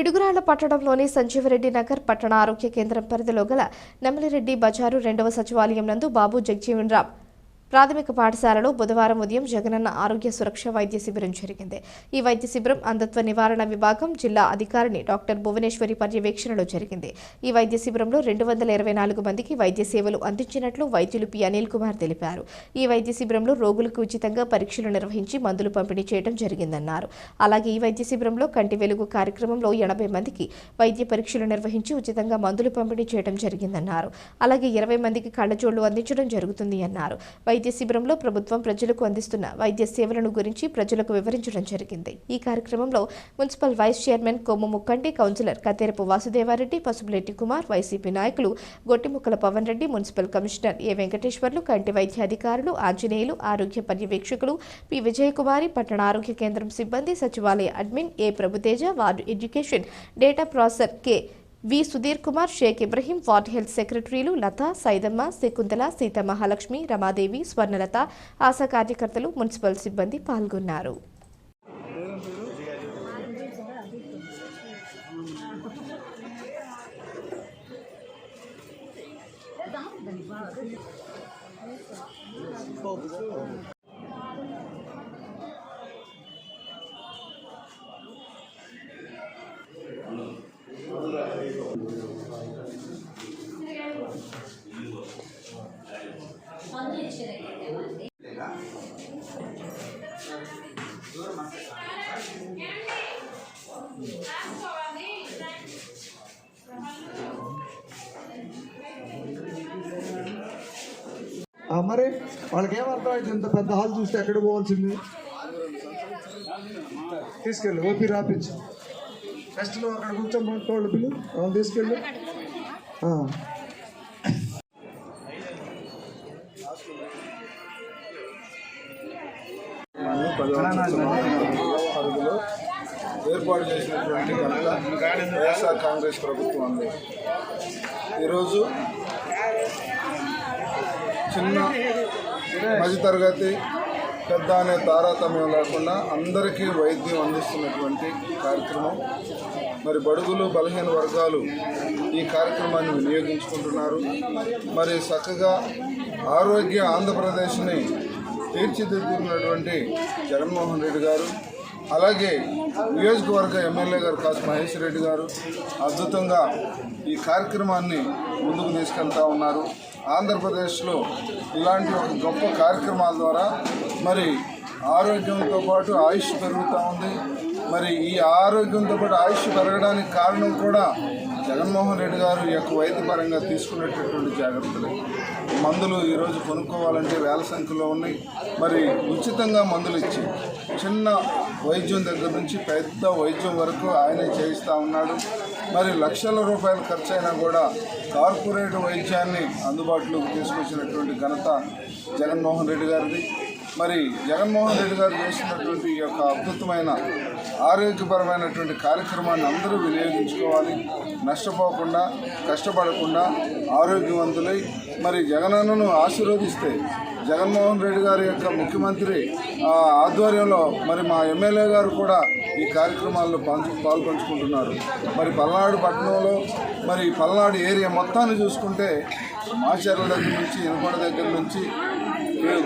పిడుగురాళ్ళ పట్టణంలోని సంజీవరెడ్డి నగర్ పట్టణ ఆరోగ్య కేంద్రం పరిధిలో గల నెమలిరెడ్డి బజారు రెండవ సచివాలయం నందు బాబు జగజీవన్ రామ్. ప్రాథమిక పాఠశాలలో బుధవారం ఉదయం జగనన్న ఆరోగ్య సురక్ష వైద్య శిబిరం జరిగింది. ఈ వైద్య శిబిరం అంధత్వ నివారణ విభాగం జిల్లా అధికారిని డాక్టర్ భువనేశ్వరి పర్యవేక్షణలో జరిగింది. ఈ వైద్య శిబిరంలో రెండు వందల ఇరవై నాలుగు మందికి వైద్య సేవలు అందించినట్లు వైద్యులు పి. అనిల్ కుమార్ తెలిపారు. ఈ వైద్య శిబిరంలో రోగులకు ఉచితంగా పరీక్షలు నిర్వహించి మందులు పంపిణీ చేయడం జరిగిందన్నారు. అలాగే ఈ వైద్య శిబిరంలో కంటి వెలుగు కార్యక్రమంలో ఎనభై మందికి వైద్య పరీక్షలు నిర్వహించి ఉచితంగా మందులు పంపిణీ చేయడం జరిగిందన్నారు. అలాగే ఇరవై మందికి కళ్ళజోళ్ళు అందించడం జరుగుతుంది అన్నారు. వైద్య శిబిరంలో ప్రభుత్వం ప్రజలకు అందిస్తున్న వైద్య సేవలను గురించి ప్రజలకు వివరించడం జరిగింది. ఈ కార్యక్రమంలో municipal vice chairman Kommu Mukkanti councillor Katerapu Vasudevareddy Pasupuletti Kumar YCP నాయకులు Gottimukkala Pavan Reddy municipal commissioner A Venkateswarlu కంటి వైద్యాధికారులు ఆంజనేయులు ఆరోగ్య పర్యవేక్షకులు పి. విజయకుమారి పట్టణ ఆరోగ్య కేంద్రం సిబ్బంది సచివాలయ admin A. Prabhuteja ward education data processor K. V Sudheer Kumar Shaik Ibrahim ward health సెక్రటరీలు లత సైదమ్మ శకుంతల సీత మహాలక్ష్మి రమాదేవి స్వర్ణలత ఆశా కార్యకర్తలు మున్సిపల్ సిబ్బంది పాల్గొన్నారు. మరి వాళ్ళకి ఏం ఇంత పెద్ద హాల్ చూస్తే ఎక్కడ పోవాల్సింది? తీసుకెళ్ళి ఓపీ రాపించు. టెస్ట్లో అక్కడ కూర్చొని మాట్లాడు పిల్లు వాళ్ళు తీసుకెళ్ళి. ఆ. ఏర్పాటు చేసినటువంటి వైఎస్ఆర్ కాంగ్రెస్ ప్రభుత్వం ఉంది. ఈరోజు చిన్న మధ్యతరగతి పెద్ద అనే తారతమ్యం లేకుండా అందరికీ వైద్యం అందిస్తున్నటువంటి కార్యక్రమం. మరి బడుగులు బలహీన వర్గాలు ఈ కార్యక్రమాన్ని వినియోగించుకుంటున్నారు. మరి చక్కగా ఆరోగ్య ఆంధ్రప్రదేశ్ని తీర్చిదిద్దుతున్నటువంటి జగన్మోహన్ రెడ్డి గారు అలాగే నియోజకవర్గ ఎమ్మెల్యే గారు కాసు మహేష్ రెడ్డి గారు అద్భుతంగా ఈ కార్యక్రమాన్ని ముందుకు తీసుకెళ్తా ఉన్నారు. ఆంధ్రప్రదేశ్లో ఇలాంటి ఒక గొప్ప కార్యక్రమాల ద్వారా మరి ఆరోగ్యంతో పాటు ఆయుష్ పెరుగుతూ ఉంది. మరి ఈ ఆరోగ్యంతో పాటు ఆయుష్ పెరగడానికి కారణం కూడా జగన్మోహన్ రెడ్డి గారు యొక్క వైద్యపరంగా తీసుకునేటటువంటి జాగ్రత్తలు. మందులు ఈరోజు కొనుక్కోవాలంటే వేల సంఖ్యలో ఉన్నాయి. మరి ఉచితంగా మందులు ఇచ్చి చిన్న వైద్యం దగ్గర నుంచి పెద్ద వైద్యం వరకు ఆయనే చేయిస్తూ ఉన్నాడు. మరి లక్షల రూపాయలు ఖర్చు అయినా కూడా కార్పొరేట్ వైద్యాన్ని అందుబాటులోకి తీసుకొచ్చినటువంటి ఘనత జగన్మోహన్ రెడ్డి గారిది. మరి జగన్మోహన్ రెడ్డి గారు చేసినటువంటి ఈ యొక్క అద్భుతమైన ఆరోగ్యపరమైనటువంటి కార్యక్రమాన్ని అందరూ వినియోగించుకోవాలి. నష్టపోకుండా కష్టపడకుండా ఆరోగ్యవంతులై మరి జగనన్నను ఆశీర్వదిస్తే జగన్మోహన్ రెడ్డి గారి యొక్క ముఖ్యమంత్రి ఆ, ఆధ్వర్యంలో మరి మా ఎమ్మెల్యే గారు కూడా ఈ కార్యక్రమాల్లో పంచు పాల్పంచుకుంటున్నారు. మరి పల్నాడు పట్టణంలో మరి పల్నాడు ఏరియా మొత్తాన్ని చూసుకుంటే మాచర్ల దగ్గర నుంచి ఇనపడ దగ్గర నుంచి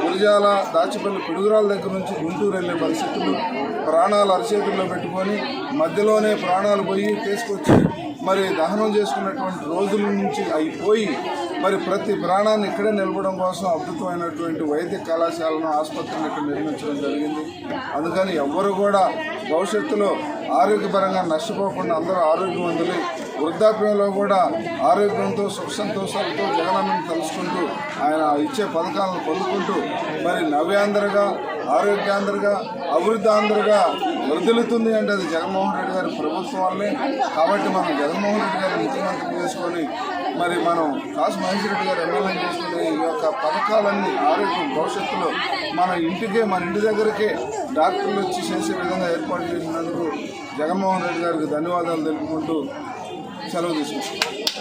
గురిజాల దాచిపల్లి పిడుగురాల దగ్గర నుంచి గుంటూరు వెళ్ళే పరిస్థితులు ప్రాణాలు అరచేతుల్లో పెట్టుకొని మధ్యలోనే ప్రాణాలు పోయి తీసుకొచ్చి మరి దహనం చేసుకున్నటువంటి రోజుల నుంచి అయిపోయి మరి ప్రతి ప్రాణాన్ని ఇక్కడే నిలబడం కోసం అద్భుతమైనటువంటి వైద్య కళాశాలను ఆసుపత్రిని ఇక్కడ నిర్మించడం జరిగింది. అందుకని ఎవరు కూడా భవిష్యత్తులో ఆరోగ్యపరంగా నష్టపోకుండా అందరూ ఆరోగ్యవంతులు వృద్ధాప్యంలో కూడా ఆరోగ్యంతో సుఖ సంతోషాలతో జగనన్నను తెలుసుకుంటూ ఆయన ఇచ్చే పథకాలను పొందుకుంటూ మరి నవ్యాంధ్రగా ఆరోగ్యాంధ్రగా అభివృద్ధి ఆంధ్రగా వృద్ధులుతుంది అంటే అది జగన్మోహన్ రెడ్డి గారి ప్రభుత్వం వల్లే కాబట్టి మనం జగన్మోహన్ రెడ్డి గారిని ముఖ్యమంత్రి చేసుకొని మరి మనం కాసు మహేశ్వర రెడ్డి గారు ఎమ్మెల్యే చేసుకునే ఈ యొక్క పథకాలన్నీ ఆరోగ్యం భవిష్యత్తులో మన ఇంటికే మన ఇంటి దగ్గరకే డాక్టర్లు వచ్చి చేసే విధంగా ఏర్పాటు చేసినందుకు జగన్మోహన్ రెడ్డి గారికి ధన్యవాదాలు తెలుపుకుంటూ సెలవు తీసుకుంటాం